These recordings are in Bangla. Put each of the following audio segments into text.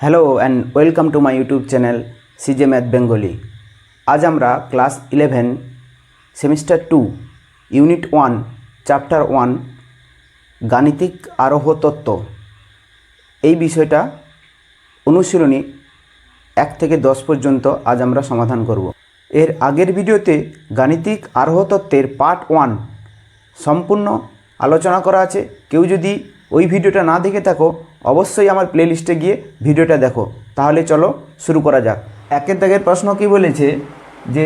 Hello and welcome to my YouTube channel C J math Bengali আজ আমরা class eleven semester two unit one chapter one গাণিতিক আরোহ তত্ত্ব। এই বিষয়টা অনুশীলনী এক থেকে দশ পর্যন্ত আজ আমরা সমাধান করব। এর আগের ভিডিওতে গাণিতিক আরোহ তত্ত্বের পার্ট ওয়ান সম্পূর্ণ আলোচনা করা আছে। কেউ যদি ওই ভিডিওটা না দেখে থাকো, অবশ্যই আমার প্লেলিস্টে গিয়ে ভিডিওটা দেখো। তাহলে চলো শুরু করা যাক। একের দাগের প্রশ্ন কি বলেছে যে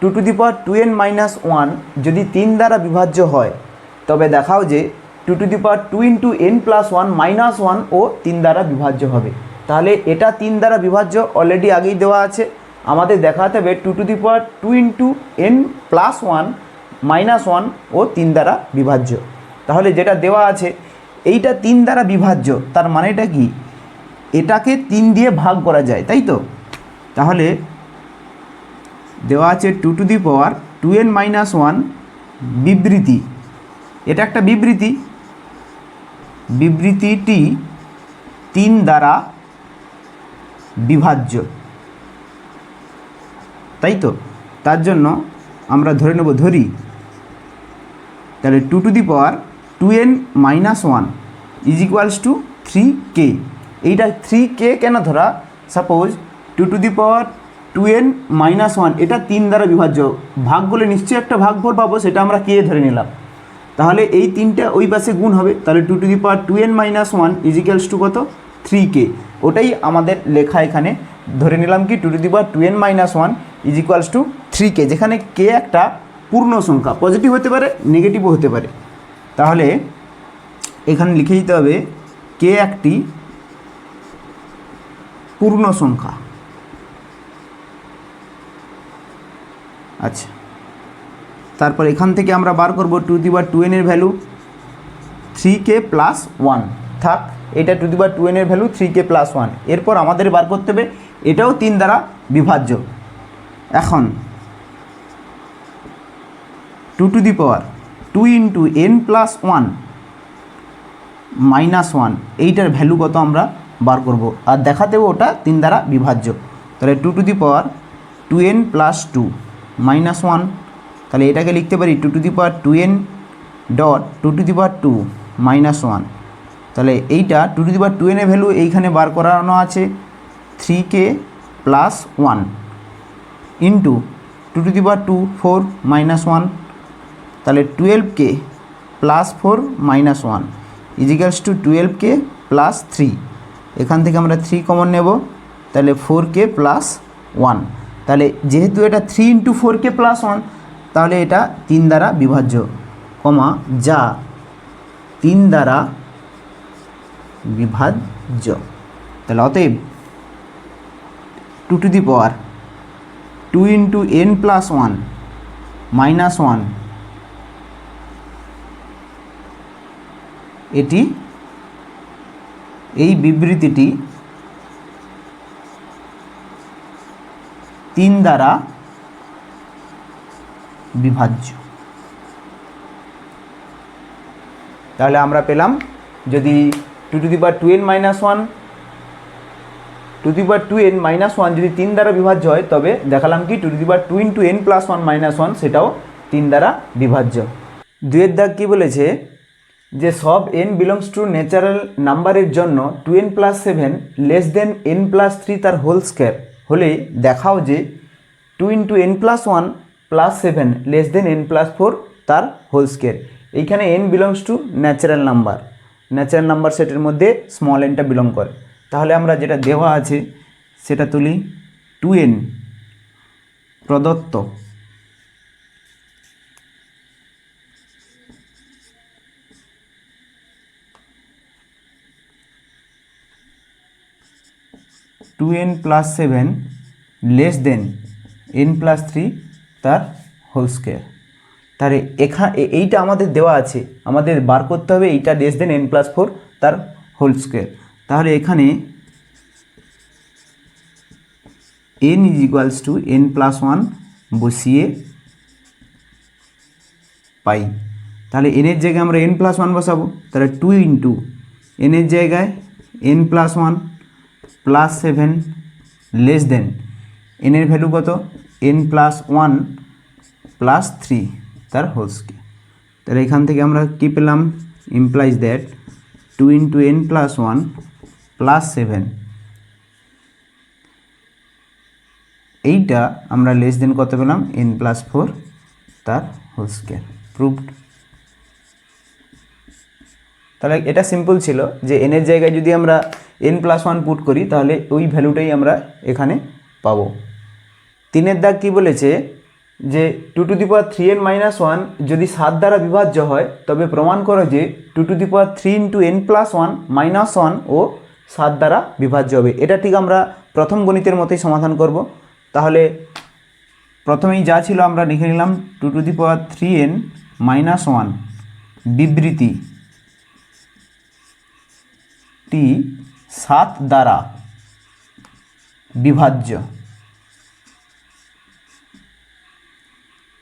two to the power two n minus one যদি তিন দ্বারা বিভাজ্য হয়, তবে দেখাও যে two to the power two into n plus one minus one ও তিন দ্বারা বিভাজ্য হবে। তাহলে এটা তিন দ্বারা বিভাজ্য অলরেডি আগেই দেওয়া আছে। আমাদের দেখাতে হবে two to the power two into n plus one minus one ও তিন দ্বারা বিভাজ্য। তাহলে যেটা দেওয়া আছে এইটা তিন দ্বারা বিভাজ্য, তার মানেটা কি? এটাকে তিন দিয়ে ভাগ করা যায়, তাই তো? তাহলে দেওয়া আছে two to the power two n minus one বিবৃতি। এটা একটা বিবৃতি। বিবৃতিটি তিন দ্বারা বিভাজ্য। তাই তো? তার জন্য আমরা ধরে নেব, ধরি। তাহলে two to the power two n minus one is equals to three k. এইটা থ্রি কে কেন ধরা? Suppose two to the power two n minus one, এটা তিন দ্বারা বিভাজ্য। ভাগ বলে নিশ্চয়ই একটা ভাগফল পাবো, সেটা আমরা কে ধরে নিলাম। তাহলে এই তিনটা ওই পাশে গুণ হবে। তাহলে two to the power two n minus one is equals to কত? Three k. ওটাই আমাদের লেখা এখানে। ধরে নিলাম কি? Two to the power two n minus one is equals to three k, যেখানে কে একটা পূর্ণ সংখ্যা। পজিটিভ হতে পারে, নেগেটিভও হতে পারে। তাহলে এখানে লিখে দিতে হবে কে একটি পূর্ণ সংখ্যা। আচ্ছা। তারপর এখান থেকে আমরা বার করব টু দি বার টু এনের value three k plus one. থাক, এটা টু দি বার টু এনের value three k plus one. এরপর আমাদের বার করতে হবে, এটাও তিন দ্বারা বিভাজ্য। এখন, two to the power two into n plus one minus one এইটার ভ্যালু কত আমরা বার করব? আর দেখাতেও ওটা তিন দ্বারা বিভাজ্য। তাহলে two to the power two n plus two minus one তাহলে এটাকে লিখতে পারি two to the power two n dot two to the power two minus one তাহলে এইটা two to the power two এনের ভ্যালু এইখানে বার করানো আছে three K plus one into two to the power two four minus one তাহলে twelve K plus four minus one equals to twelve k plus three এখান থেকে আমরা থ্রি কমন নেব, তাহলে ফোর কে প্লাস ওয়ান তাহলে যেহেতু এটা three into four k plus one তাহলে এটা তিন দ্বারা বিভাজ্য, কমা যা তিন দ্বারা বিভাজ্য। তাহলে অতএব two to the power two into n plus one minus one এটি, এই বিবৃতিটি তিন দ্বারা বিভাজ্য। তাহলে আমরা পেলাম যদি two to the power two n minus one, to the power two n minus one যদি তিন দ্বারা বিভাজ্য হয়, তবে দেখালাম কি two to the power two into n plus one minus one সেটাও তিন দ্বারা বিভাজ্য। দুয়ের দাগ কী বলেছে? যে সব এন বিলংস টু ন্যাচারাল নাম্বারের জন্য two n plus seven less than n plus three তার হোল স্কোয়ার হলে দেখাও যে two into n plus one plus seven less than n plus four তার হোল স্কোয়ার এইখানে n belongs to natural number natural number সেটের মধ্যে স্মল এনটা বিলং করে। তাহলে আমরা যেটা দেওয়া আছে, সেটা তুলি টু এন প্রদত্ত। Two n plus seven less than n plus three তার হোল স্কোয়ার তাহলে এখা এইটা আমাদের দেওয়া আছে। আমাদের বার করতে হবে এইটা less than n plus four তার হোল স্কোয়ার তাহলে এখানে n is equals to n plus one বসিয়ে পাই। তাহলে এনের জায়গায় আমরা এন প্লাস ওয়ান বসাবো। তাহলে টু ইন্টু এনের জায়গায় n plus one plus seven less than এনের ভ্যালু কত? N plus one plus three তার হোল স্কোয়ার তাহলে এখান থেকে আমরা কী পেলাম? Implies that two into n plus one plus seven এইটা আমরা লেস দেন কত পেলাম? এন প্লাস ফোর তার হোল স্কোয়ার প্রুভড তাহলে এটা সিম্পল ছিল যে এনের জায়গায় যদি আমরা এন প্লাস ওয়ান পুট করি, তাহলে ওই ভ্যালুটাই আমরা এখানে পাবো। তিনের দাগ কি বলেছে? যে two to the power three n minus one যদি সাত দ্বারা বিভাজ্য হয়, তবে প্রমাণ করো যে two to the power three into n plus one minus one ও সাত দ্বারা বিভাজ্য হবে। এটা ঠিক আমরা প্রথম গণিতের মতোই সমাধান করব। তাহলে প্রথমেই যা ছিল আমরা লিখে নিলাম two to the power three n minus one বিবৃতি। টি সাত দ্বারা বিভাজ্য।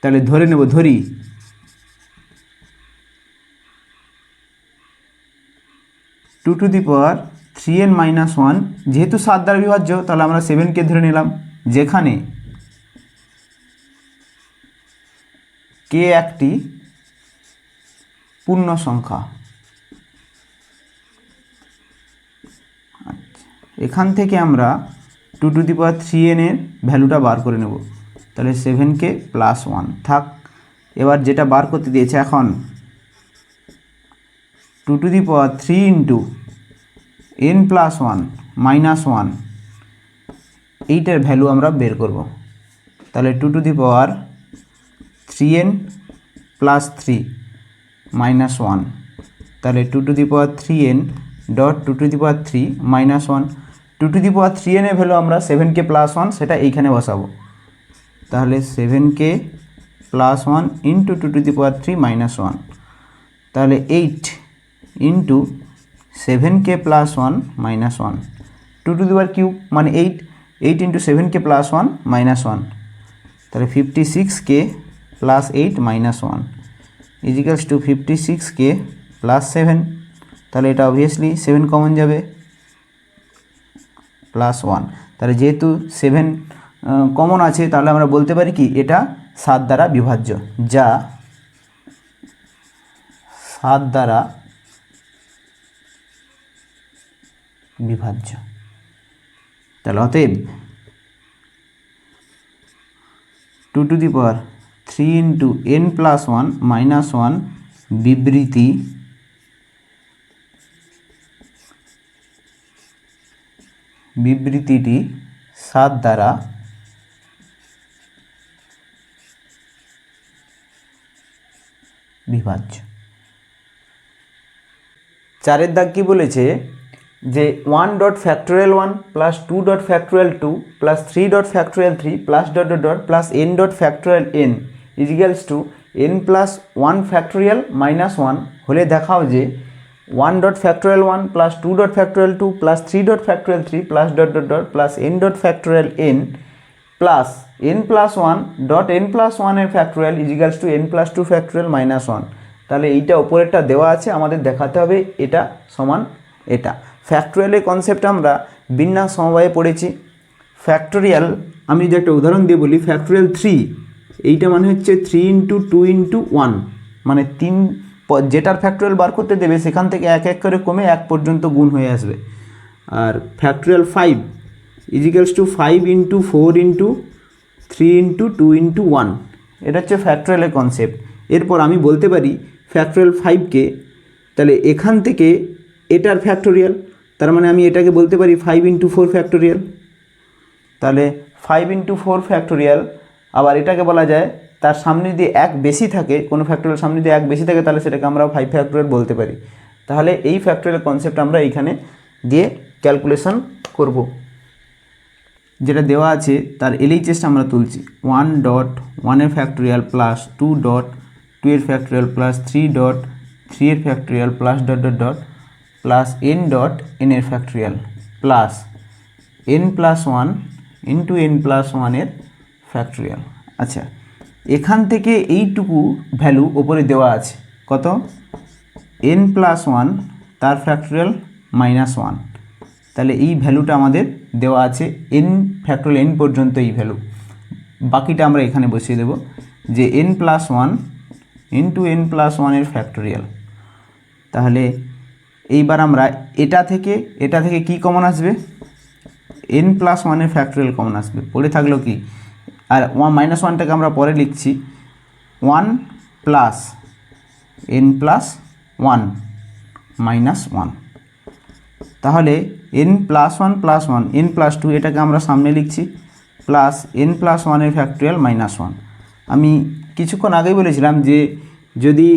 তাহলে ধরে নেব, ধরি। Two to the power three n minus one যেহেতু সাত দ্বারা বিভাজ্য, তাহলে আমরা সেভেনকে ধরে নিলাম, যেখানে কে একটি পূর্ণ সংখ্যা আচ্ছা এখান থেকে আমরা two to the power three এনের ভ্যালুটা বার করে নেব। তাহলে সেভেনকে প্লাস ওয়ান থাক, এবার যেটা বার করতে দিয়েছে এখন two to the power three into n plus one minus one এইটার ভ্যালু আমরা বের করব। তাহলে two to the power three n plus three minus one তাহলে two to the power three n dot two to the power three minus one two to the power three এনের ভ্যালু আমরা সেভেনকে প্লাস ওয়ান সেটা এইখানে বসাবো। তাহলে সেভেনকে plus one into two to the power three minus one তাহলে eight into seven K plus one minus one two to the power cube মানে এইট এইট ইন্টু সেভেন কে প্লাস ওয়ান মাইনাস ওয়ান তাহলে fifty six K plus eight minus one equals to fifty six K plus seven তাহলে এটা অবভিয়াসলি সেভেন কমন যাবে। প্লাস ওয়ান তাহলে যেহেতু সেভেন কমন আছে, তাহলে আমরা বলতে পারি কি, এটা সাত দ্বারা বিভাজ্য। যা সাত দ্বারা বিভাজ্য। তাহলে অতএব two to the power three into n plus one minus one বিবৃতি বিবৃতিটি সাত দ্বারা বিভাজ্য। চারের দাগ কি বলেছে? যে one dot factorial one plus two dot factorial two plus three dot factorial three plus dot dot dot plus n dot factorial n equals to n plus one factorial minus one হলে দেখাও যে one dot factorial one plus two dot factorial two plus three dot factorial three plus dot dot dot plus n dot factorial n plus n plus one dot n plus ওয়ানের factorial equals to n plus two factorial minus one তাহলে এইটা ওপরেরটা দেওয়া আছে, আমাদের দেখাতে হবে এটা সমান এটা। ফ্যাক্টোরিয়ালের কনসেপ্ট আমরা বিন্যাস সমবায়ে পড়েছি। ফ্যাক্টোরিয়াল আমি যদি একটা উদাহরণ দিয়ে বলি ফ্যাক্টোরিয়াল থ্রি এইটা মানে হচ্ছে three into two into one মানে তিন যেটার ফ্যাক্টোরিয়াল বার করতে দেবে, সেখান থেকে এক এক করে কমে এক পর্যন্ত গুণ হয়ে আসবে। আর factorial five equals to five into four into three into two into one এটা হচ্ছে ফ্যাক্টোরিয়ালের কনসেপ্ট এরপর আমি বলতে পারি ফ্যাক্টোরিয়াল ফাইভকে তাহলে এখান থেকে এটার ফ্যাক্টোরিয়াল তার মানে আমি এটাকে বলতে পারি ফাইভ ইন্টু ফোর ফ্যাক্টোরিয়াল তাহলে ফাইভ ইন্টু ফোর ফ্যাক্টোরিয়াল আবার এটাকে বলা যায় তার সামনে যদি এক বেশি থাকে, কোনো ফ্যাক্টোরিয়াল সামনে যদি এক বেশি থাকে, তাহলে সেটাকে আমরা ফাইভ ফ্যাক্টোরিয়াল বলতে পারি। তাহলে এই ফ্যাক্টোরিয়াল কনসেপ্ট আমরা এইখানে দিয়ে ক্যালকুলেশন করব। যেটা দেওয়া আছে, তার এলএইচএসটা আমরা তুলছি। ওয়ান ডট ওয়ানের factorial plus two dot two এর factorial plus three dot three এর factorial plus dot dot dot plus n dot n এর factorial plus n plus one into n plus ওয়ানের ফ্যাক্টোরিয়াল আচ্ছা এখান থেকে এইটুকু ভ্যালু ওপরে দেওয়া আছে। কত? এন প্লাস ওয়ান তার ফ্যাক্টোরিয়াল মাইনাস ওয়ান তাহলে এই ভ্যালুটা আমাদের দেওয়া আছে এন ফ্যাক্টরিয়াল এন পর্যন্ত এই ভ্যালু বাকিটা আমরা এখানে বসিয়ে দেব যে n plus one into n plus ওয়ানের ফ্যাক্টোরিয়াল তাহলে এইবার আমরা এটা থেকে এটা থেকে কি কমন আসবে? এন প্লাস ওয়ানের ফ্যাক্টোরিয়াল কমন আসবে। পড়ে থাকল কি? আর ওয়ান মাইনাস ওয়ানটাকে আমরা পরে লিখছি। One plus n plus one minus one তাহলে n plus one plus one n plus two এটাকে আমরা সামনে লিখছি প্লাস এন প্লাস ওয়ানের ফ্যাক্টোরিয়াল মাইনাস ওয়ান আমি কিছুক্ষণ আগেই বলেছিলাম যে যদি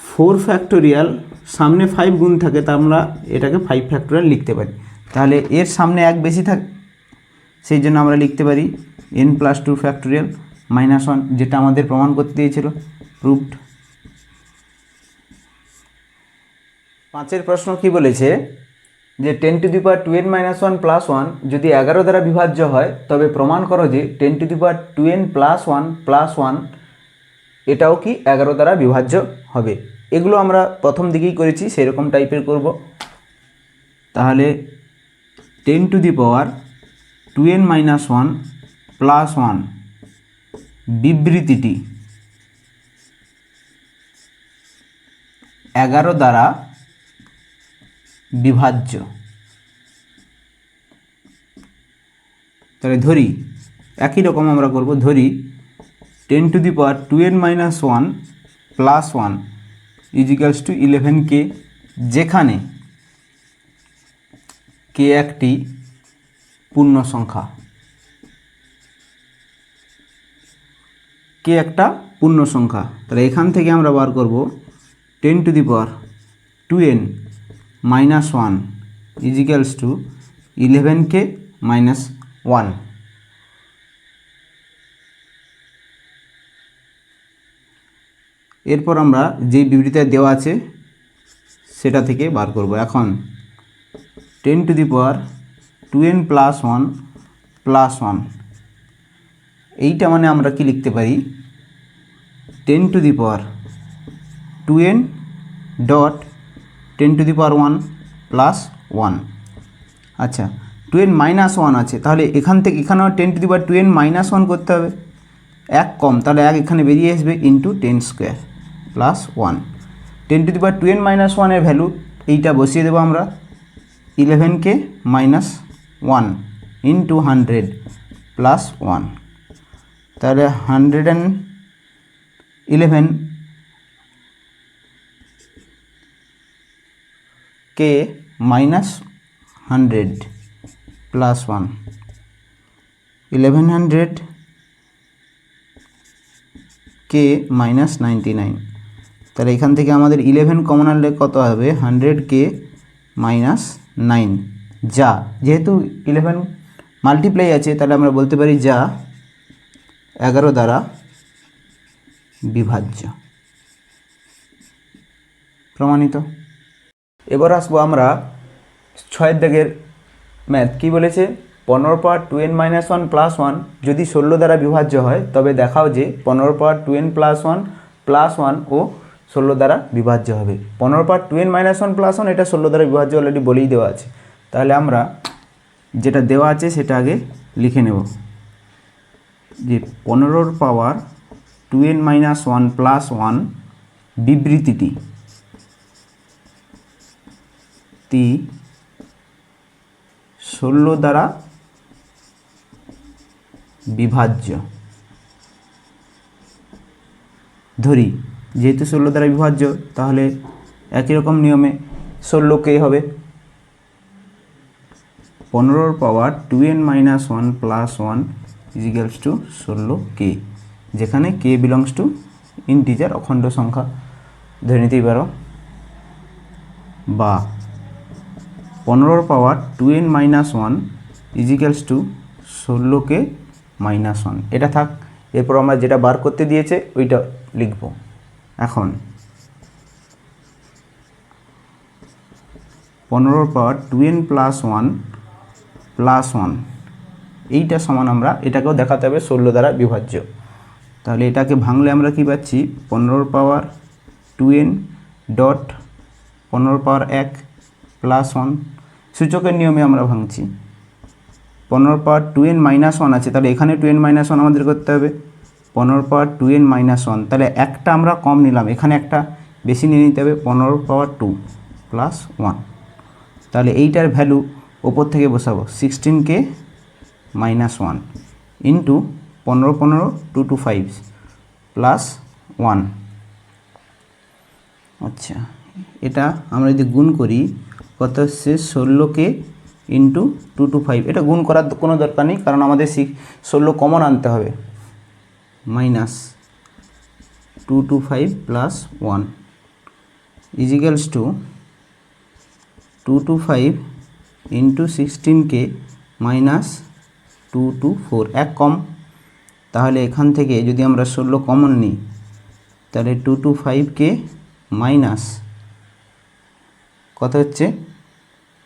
ফোর ফ্যাক্টোরিয়াল সামনে ফাইভ গুণ থাকে, তা আমরা এটাকে ফাইভ ফ্যাক্টোরিয়াল লিখতে পারি। তাহলে এর সামনে এক বেশি থাক সেই জন্য আমরা লিখতে পারি n plus two factorial minus one যেটা আমাদের প্রমাণ করতে দিয়েছিল প্রুভড পাঁচের প্রশ্ন কি বলেছে যে ten to the power two n minus one plus one যদি এগারো দ্বারা বিভাজ্য হয়, তবে প্রমাণ করো যে ten to the power two n plus one plus one এটাও কি এগারো দ্বারা বিভাজ্য হবে? এগুলো আমরা প্রথম দিকেই করেছি, সেরকম টাইপের করব। তাহলে ten to the power two n minus one plus one বিবৃতিটি এগারো দ্বারা বিভাজ্য। তাহলে ধরি, একই রকম আমরা করব, ধরি ten to the power two n minus one plus one equals to eleven কে, যেখানে কে একটি পূর্ণ সংখ্যা। কে একটা পূর্ণ সংখ্যা? তাহলে এখান থেকে আমরা বার করব ten to the power two n minus one equals to eleven K minus one. এরপর আমরা যেই বিবৃতিটা দেওয়া আছে, সেটা থেকে বার করব। এখন ten to the power two n plus one plus one, এইটা মানে আমরা কি লিখতে পারি? Ten to the power two n dot ten to the power one plus one আচ্ছা টু এন মাইনাস ওয়ান আছে। তাহলে এখান থেকে এখানেও ten to the power two n minus one করতে হবে। এক কম, তাহলে এক এখানে বেরিয়ে আসবে into ten square plus one ten to the power two n minus ওয়ানের ভ্যালু এইটা বসিয়ে দেবো আমরা। ইলেভেনকে minus one into hundred plus one তাহলে hundred and eleven K minus hundred plus one. Eleven hundred K minus ninety nine. তাহলে এখান থেকে আমাদের ইলেভেন কমন আনলে কত হবে? হান্ড্রেড কে মাইনাস নাইন। যা, যেহেতু ইলেভেন মাল্টিপ্লাই আছে, তাহলে আমরা বলতে পারি যা এগারো দ্বারা বিভাজ্য। প্রমাণিত। এবার আসব আমরা ছয়ের দাগের ম্যাথ। কী বলেছে? পনেরো power two n minus one plus one যদি ষোলো দ্বারা বিভাজ্য হয়, তবে দেখাও যে পনেরো power two n plus one plus one ও ষোলো দ্বারা বিভাজ্য হবে। পনেরো power two n minus one plus one এটা ষোলো দ্বারা বিভাজ্য অলরেডি বলেই দেওয়া আছে। তাহলে আমরা যেটা দেওয়া আছে সেটা আগে লিখে নেব। যে পনেরোর power two n minus one plus one বিবৃতিটি তি ষোলো দ্বারা বিভাজ্য। ধরি, যেহেতু ষোলো দ্বারা বিভাজ্য, তাহলে একই রকম নিয়মে ষোলো কে হবে? পনেরোর power two n minus one plus one equals to ষোলো কে। যেখানে কে বিলংস টু ইন্টিজার অখণ্ড সংখ্যা। ধরে নিতেই পারো, বা পনেরোর power two n minus one equals to ষোলো কে মাইনাস ওয়ান এটা থাক, এরপর আমরা যেটা বার করতে দিয়েছে, ওইটা লিখব। এখন পনেরোর power two n plus one plus one এইটা সমান আমরা, এটাকেও দেখাতে হবে ষোলো দ্বারা বিভাজ্য। তাহলে এটাকে ভাঙলে আমরা কি পাচ্ছি? পনেরোর পাওয়ার টু এন ডট পনেরোর পাওয়ার এক প্লাস ওয়ান সূচকের নিয়মে আমরা ভাঙছি। পনেরো power two n minus one আছে, তাহলে এখানে টু এন মাইনাস ওয়ান আমাদের করতে হবে। পনেরো power two n minus one, তাহলে একটা আমরা কম নিলাম, এখানে একটা বেশি নিয়ে নিতে হবে পনেরো পাওয়ার টু প্লাস ওয়ান। তাহলে এইটার ভ্যালু ওপর থেকে বসাবো, সিক্সটিন কে মাইনাস ওয়ান ইন্টু পনেরো পনেরো two two five plus one আচ্ছা এটা আমরা যদি গুণ করি, কত হচ্ছে ষোলোকে ইন্টু টু টু ফাইভ এটা গুণ করার কোনো দরকার নেই, কারণ আমাদের সিক্স ষোলো কমন আনতে হবে। Minus two two five plus one equals to two two five into সিক্সটিনকে minus two two four এক কম। তাহলে এখান থেকে যদি আমরা ষোলো কমন নিই, তাহলে টু টু ফাইভকে মাইনাস কত হচ্ছে?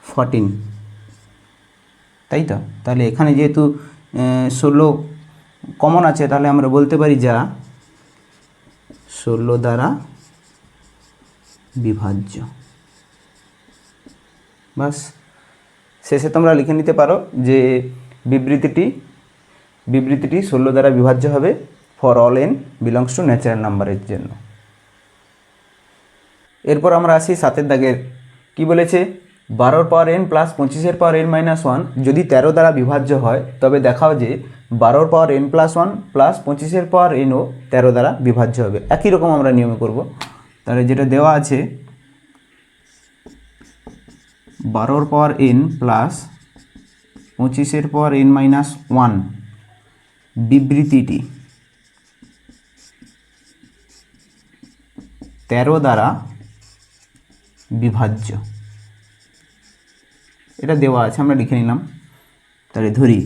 ফরটিন তাই তো? তাহলে এখানে যেহেতু ষোলো কমন আছে, তাহলে আমরা বলতে পারি যা ষোলো দ্বারা বিভাজ্য। বাস। শেষে তোমরা লিখে নিতে পারো যে বিবৃতিটি বিবৃতিটি ষোলো দ্বারা বিভাজ্য হবে for all n belongs to natural নাম্বারের জন্য। এরপর আমরা আসি সাতের দাগের। কি বলেছে? বারোর পাওয়ার এন প্লাস পঁচিশের পাওয়ার এন মাইনাস ওয়ান যদি তেরো দ্বারা বিভাজ্য হয়, তবে দেখাও যে বারোর power n plus one plus পঁচিশের পাওয়ার এনও তেরো দ্বারা বিভাজ্য হবে। একই রকম আমরা নিয়মে করব। তাহলে যেটা দেওয়া আছে, বারোর পাওয়ার এন প্লাস পঁচিশের পাওয়ার এন মাইনাস ওয়ান বিবৃতিটি। তেরো দ্বারা বিভাজ্য। এটা দেওয়া আছে, আমরা লিখে নিলাম। তাহলে ধরি,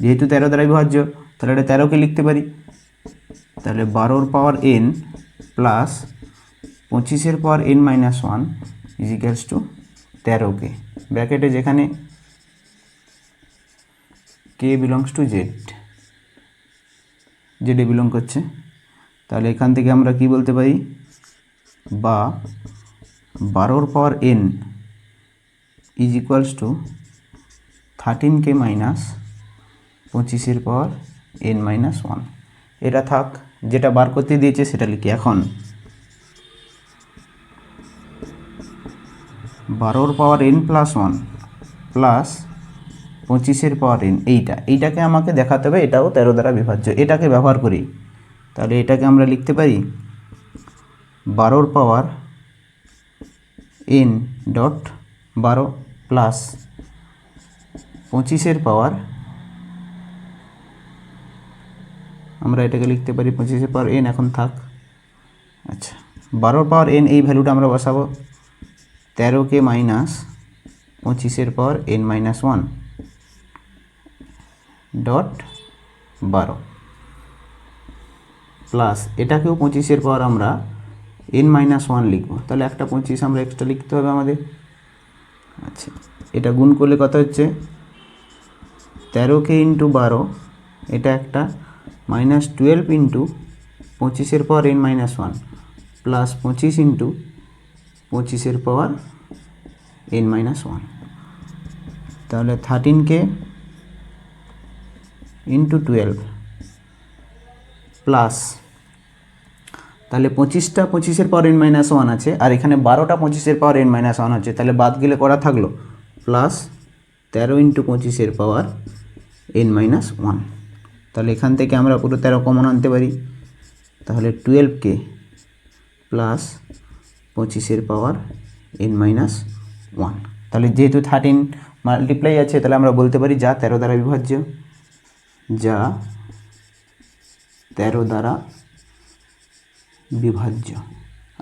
যেহেতু তেরো দ্বারা বিভাজ্য, তাহলে এটা তেরোকে লিখতে পারি। তাহলে বারোর পাওয়ার এন প্লাস পঁচিশের power n minus one equals to তেরোকে। ব্র্যাকেটে যেখানে কে বিলংস টু জেড জেডে বিলং করছে। তাহলে এখান থেকে আমরা কি বলতে পারি? বা বারোর power n is equals to thirteen k minus পঁচিশের পাওয়ার এন মাইনাস ওয়ান এটা থাক, যেটা বার করতে দিয়েছে সেটা লিখি এখন। বারোর power n plus one plus পঁচিশের পাওয়ার এন এইটা। এইটাকে আমাকে দেখাতে হবে, এটাও তেরো দ্বারা বিভাজ্য। এটাকে ব্যবহার করি। তাহলে এটাকে আমরা লিখতে পারি বারোর পাওয়ার এন ডট বারো প্লাস পঁচিশের পাওয়ার আমরা এটাকে লিখতে পারি পঁচিশের পাওয়ার এন, এখন থাক। আচ্ছা বারোর পাওয়ার এন, এই ভ্যালুটা আমরা বসাবো। তেরোকে মাইনাস পঁচিশের power n minus one. Dot বারো। প্লাস এটাকেও পঁচিশের পর আমরা এন মাইনাস ওয়ান লিখব। তাহলে একটা পঁচিশ আমরা এক্সট্রা লিখতে হবে আমাদের। আচ্ছা এটা গুণ করলে কত হচ্ছে? তেরোকে ইন্টু বারো, এটা একটা মাইনাস টুয়েলভ ইন্টু পঁচিশের পর এন মাইনাস ওয়ান প্লাস পঁচিশ ইন্টু পঁচিশের পাওয়ার এন মাইনাস ওয়ান তাহলে থার্টিনকে ইন্টু টুয়েলভ প্লাস তাহলে পঁচিশটা, পঁচিশের পাওয়ার এন মাইনাস ওয়ান আছে, আর এখানে বারোটা, পঁচিশের পাওয়ার এন মাইনাস ওয়ান আছে, তাহলে বাদ গেলে করা থাকল? প্লাস তেরো ইন্টু পঁচিশের পাওয়ার এন মাইনাস ওয়ান তাহলে এখান থেকে আমরা পুরো তেরো কমন আনতে পারি। তাহলে টুয়েলভকে প্লাস পঁচিশের পাওয়ার এন মাইনাস ওয়ান তাহলে যেহেতু থার্টিন মাল্টিপ্লাই আছে, তাহলে আমরা বলতে পারি যা তেরো দ্বারা বিভাজ্য। যা তেরো দ্বারা বিভাজ্য।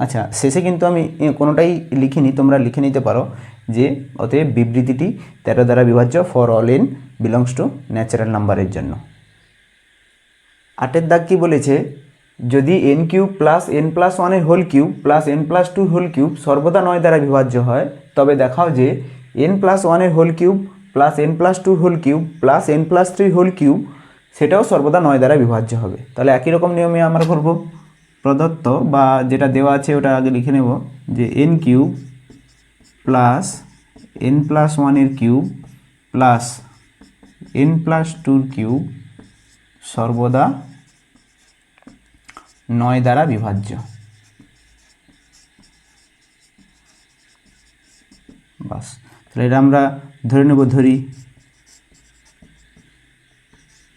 আচ্ছা শেষে কিন্তু আমি কোনোটাই লিখিনি, তোমরা লিখে নিতে পারো যে অতএব বিবৃতিটি তেরো দ্বারা বিভাজ্য for all n belongs to natural নাম্বারের জন্য। আটের দাগ কি বলেছে? যদি n cube plus n plus ওয়ানের whole cube plus n plus two whole cube সর্বদা নয় দ্বারা বিভাজ্য হয়, তবে দেখাও যে এন প্লাস ওয়ানের whole cube plus n plus two whole cube plus n plus three whole cube সেটাও সর্বদা নয় দ্বারা বিভাজ্য হবে। তাহলে একই রকম নিয়মে আমরা করব। প্রদত্ত বা যেটা দেওয়া আছে ওটা আগে লিখে নেব যে n cube plus n plus ওয়ানের কিউব প্লাস এন প্লাস টুর কিউব সর্বদা নয় দ্বারা বিভাজ্য। বাস। তাহলে এটা আমরা ধরে নেব ধরি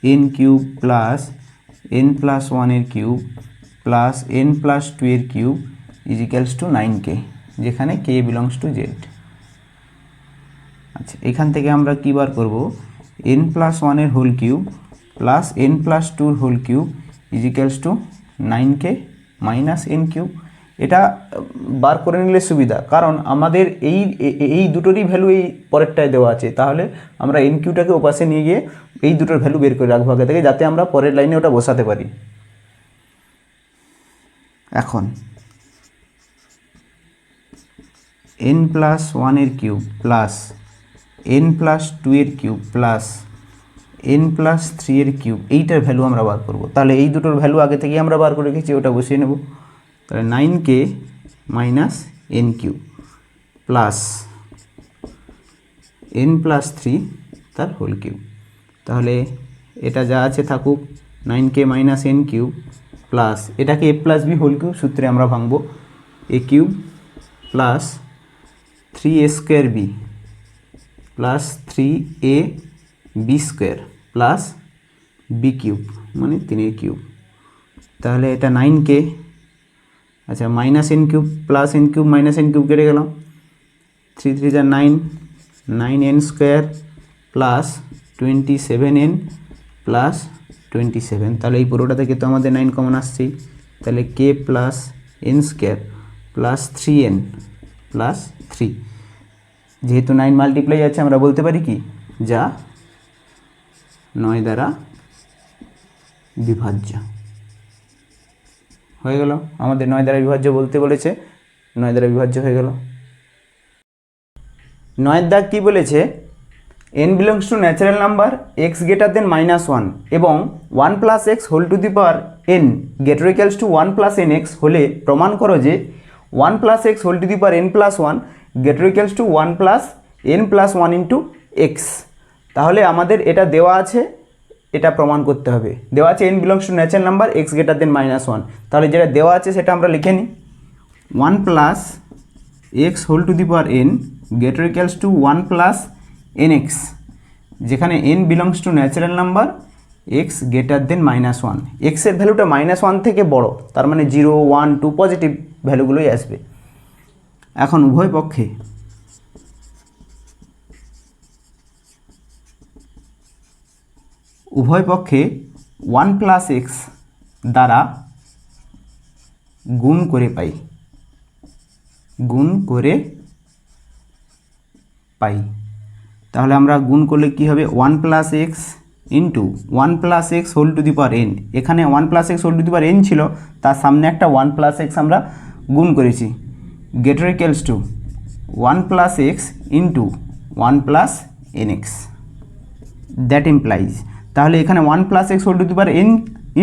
n cube plus n plus ওয়ানের cube plus n plus two এর cube equals to nine k, যেখানে কে বিলংস টু জেড। আচ্ছা এখান থেকে আমরা কী বার করব? এন প্লাস ওয়ানের whole cube plus n plus tour whole cube equals to nine k minus n cube এটা বার করে নিলে সুবিধা। কারণ আমাদের এই এই দুটোরই ভ্যালু এই পরেরটায় দেওয়া আছে। তাহলে আমরা এন কিউটাকে ওপাশে নিয়ে গিয়ে এই দুটোর ভ্যালু বের করে রাখব আগে থেকে, যাতে আমরা পরের লাইনে ওটা বসাতে পারি। এখন এন প্লাস ওয়ানের cube plus n plus two এর cube plus n plus three এর কিউব এইটার ভ্যালু আমরা বার করব। তাহলে এই দুটোর ভ্যালু আগে থেকেই আমরা বার করে রেখেছি, ওটা বসিয়ে নেব। তাহলে nine k minus n cube plus n plus three তার হোল কিউব তাহলে এটা যা আছে থাকুক nine k minus n cube plus এটাকে a plus b whole cube সূত্রে আমরা ভাঙবো। A cube plus three a square b plus three a b square plus b cube মানে তিনের কিউব তাহলে এটা নাইন কে আচ্ছা minus n cube plus n cube minus n cube কেটে গেলাম। থ্রি থ্রি যা nine nine n square plus twenty seven n plus twenty seven তাহলে এই পুরোটা থেকে তো আমাদের নাইন কমন আসছেই তাহলে k plus n square plus three n plus three যেহেতু নাইন মাল্টিপ্লাই আছে, আমরা বলতে পারি কি? যা নয় দ্বারা বিভাজ্য। হয়ে গেল। আমাদের নয় দ্বারা বিভাজ্য বলতে বলেছে নয় দ্বারা বিভাজ্য হয়ে গেল। নয়ের দাগ কী বলেছে? N belongs to natural number x greater than minus one এবং one plus x whole to the power n greater equals to one plus n x হলে প্রমাণ করো যে one plus x whole to the power n plus one greater equals to one plus n plus one into x তাহলে আমাদের এটা দেওয়া আছে। এটা প্রমাণ করতে হবে। দেওয়া আছে n belongs to natural number x greater than minus one তাহলে যেটা দেওয়া আছে সেটা আমরা লিখে নিই। One plus x whole to the power n greater equals to one plus n x যেখানে n belongs to natural number x greater than minus one এক্সের ভ্যালুটা মাইনাস ওয়ান থেকে বড়, তার মানে জিরো ওয়ান টু পজিটিভ ভ্যালুগুলোই আসবে। এখন উভয় পক্ষে উভয় পক্ষে ওয়ান প্লাস এক্স দ্বারা গুণ করে পাই। গুণ করে পাই। তাহলে আমরা গুণ করলে কি হবে? One plus x into one plus x whole to the power n এখানে one plus x whole to the power n ছিল, তার সামনে একটা ওয়ান প্লাস এক্স আমরা গুণ করেছি। Greater equals to one plus x into one plus n x that implies তাহলে এখানে one plus x whole to the power n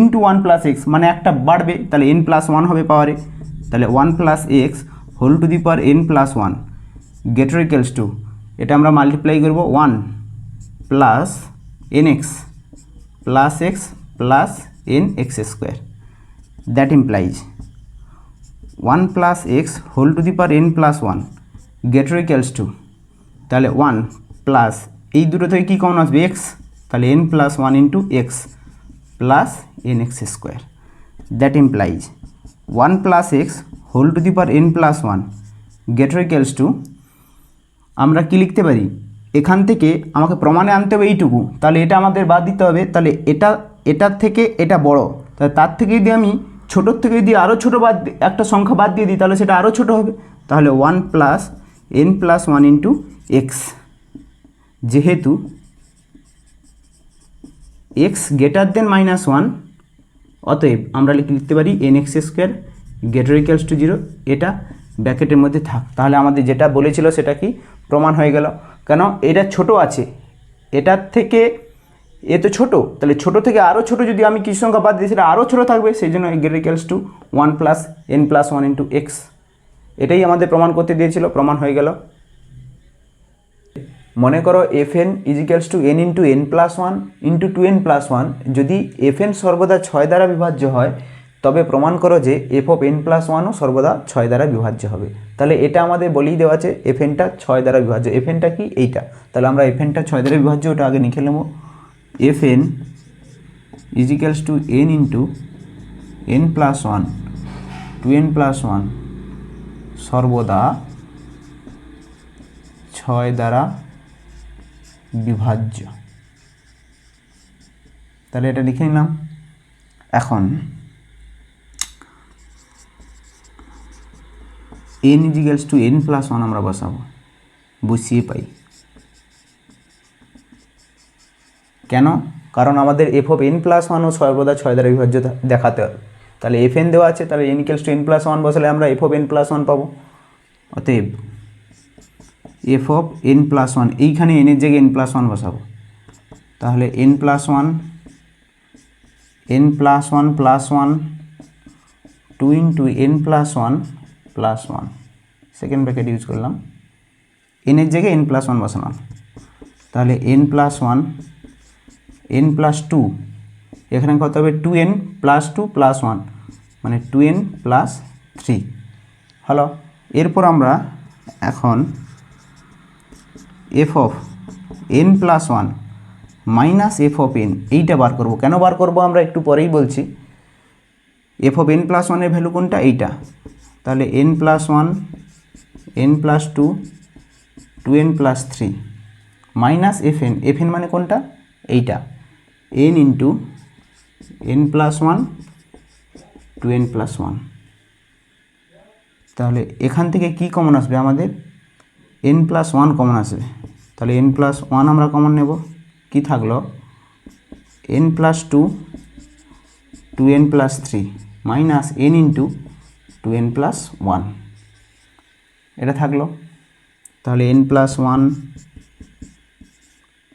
into one plus x মানে একটা বাড়বে, তাহলে এন প্লাস ওয়ান হবে পাওয়ারে তাহলে one plus x whole to the power n plus one greater equals to এটা আমরা মাল্টিপ্লাই করব one plus n x plus x plus n x square that implies one plus x whole to the power n plus one greater equals to তাহলে ওয়ান প্লাস এই দুটো থেকে কী কমন আসবে? এক্স তাহলে n plus one into x plus n x square that implies one plus X whole to the power N plus one greater equals to আমরা কি লিখতে পারি? এখান থেকে আমাকে প্রমাণে আনতে হবে এইটুকু। তাহলে এটা আমাদের বাদ দিতে হবে। তাহলে এটা, এটার থেকে এটা বড়। তাহলে তার থেকে যদি আমি ছোটোর থেকে যদি আরও ছোটো বাদ একটা সংখ্যা বাদ দিয়ে দিই, তাহলে সেটা আরও ছোটো হবে। তাহলে one plus n plus one into x যেহেতু x greater than minus one অতএব আমরা লিখে লিখতে পারি n x square greater equals to zero এটা ব্যাকেটের মধ্যে থাক। তাহলে আমাদের যেটা বলেছিল সেটা কি? প্রমাণ হয়ে গেল। কেন? এটা ছোট আছে। এটার থেকে এ তো ছোটো। তাহলে ছোট থেকে আরও ছোট যদি আমি কিছু সংখ্যা বাদ দিই, সেটা আরও ছোটো থাকবে। সেই জন্য greater equals to one plus n plus one into x এটাই আমাদের প্রমাণ করতে দিয়েছিল। প্রমাণ হয়ে গেল। মনে করো f n equals to n into n plus one into two n plus one যদি এফ এন সর্বদা ছয় দ্বারা বিভাজ্য হয়, তবে প্রমাণ করো যে এফ অফ এন প্লাস ওয়ানও সর্বদা ছয় দ্বারা বিভাজ্য হবে। তাহলে এটা আমাদের বলেই দেওয়া আছে এফ এনটা ছয় দ্বারা বিভাজ্য। এফ এনটা কি? এইটা। তাহলে আমরা এফ এনটা ছয় দ্বারা বিভাজ্য, ওটা আগে লিখে নেব। F n equals to n into n plus one two n plus one সর্বদা ছয় দ্বারা বিভাজ্য। তাহলে এটা লিখে নিলাম। এখন n equals to n plus one আমরা বসাবো। বসিয়ে পাই। কেন? কারণ আমাদের এফ অফ এন প্লাস ওয়ানও সর্বদা ছয় দ্বারা বিভাজ্য দেখাতে হবে। তাহলে এফ এন দেওয়া আছে, তাহলে n equals to n plus one বসালে আমরা f of n plus one পাবো। অতএব f of n plus one এইখানে এনের জায়গায় এন প্লাস ওয়ান বসাবো তাহলে n plus one n plus one plus one two into n plus one plus one second bracket use করলাম এনের জায়গায় এন প্লাস ওয়ান বসালাম তাহলে n plus one n plus two এখানে কত হবে two n plus two plus one মানে টু এন প্লাস থ্রি হলো এরপর আমরা এখন f of n plus one minus f of n এইটা বার করব। কেন বার করব আমরা একটু পরেই বলছি। এফ অফ এন প্লাস ওয়ানের ভ্যালু কোনটা? এইটা। তাহলে n plus one n plus two two n plus three minus f n f n মানে কোনটা? এইটা। N into n plus one two n plus one তাহলে এখান থেকে কি কমন আসবে আমাদের? এন প্লাস ওয়ান কমন আসবে তাহলে এন প্লাস ওয়ান আমরা কমন নেব। কি থাকল? N plus two two n plus three minus n into two n plus one এটা থাকল। তাহলে এন প্লাস ওয়ান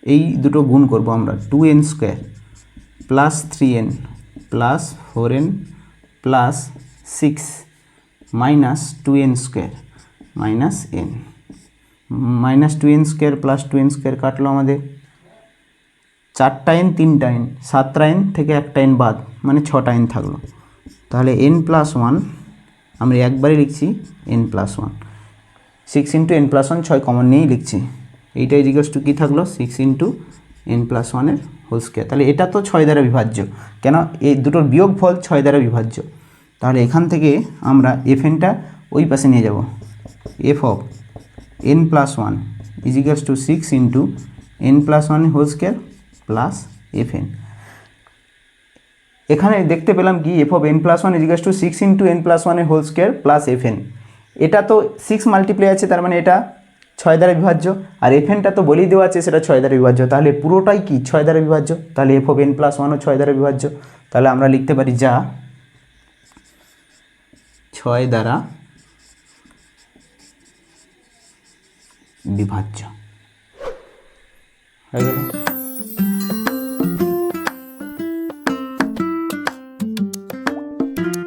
এই দুটো গুণ করব আমরা two n square plus three n plus four n plus six minus two n square minus n minus two n square plus two n square কাটলো আমাদের। চারটা এন তিনটা এন সাতটা এন থেকে একটা এন বাদ মানে ছটা এন থাকল। তাহলে এন প্লাস ওয়ান আমরা একবারই লিখছি n plus one six into n plus one ছয় কমন নিয়েই লিখছি। এইটা ইজিকালস টু কী থাকল? সিক্স ইন্টু এন প্লাস ওয়ানের হোল স্কোয়ার তাহলে এটা তো ছয় দ্বারা বিভাজ্য। কেন? এই দুটোর বিয়োগ ফল ছয় দ্বারা বিভাজ্য। তাহলে এখান থেকে আমরা এফ এনটা ওই পাশে নিয়ে যাব। F of n plus one equals to six into n plus one whole square plus f n এখানে দেখতে পেলাম কি f of n plus one ইজিকাস to six into n plus ওয়ানের whole square plus f n এটা তো সিক্স মাল্টিপ্লাই আছে, তার মানে এটা ছয় দ্বারা বিভাজ্য। আর এফ এনটা তো বলেই দেওয়া আছে, সেটা ছয় দ্বারা বিভাজ্য। তাহলে পুরোটাই কি ছয় দ্বারা বিভাজ্য? তাহলে এফ অফ এন প্লাস ওয়ানও ছয় দ্বারা বিভাজ্য। তাহলে আমরা লিখতে পারি যা ছয় দ্বারা বিভাজ্য হয়ে গেল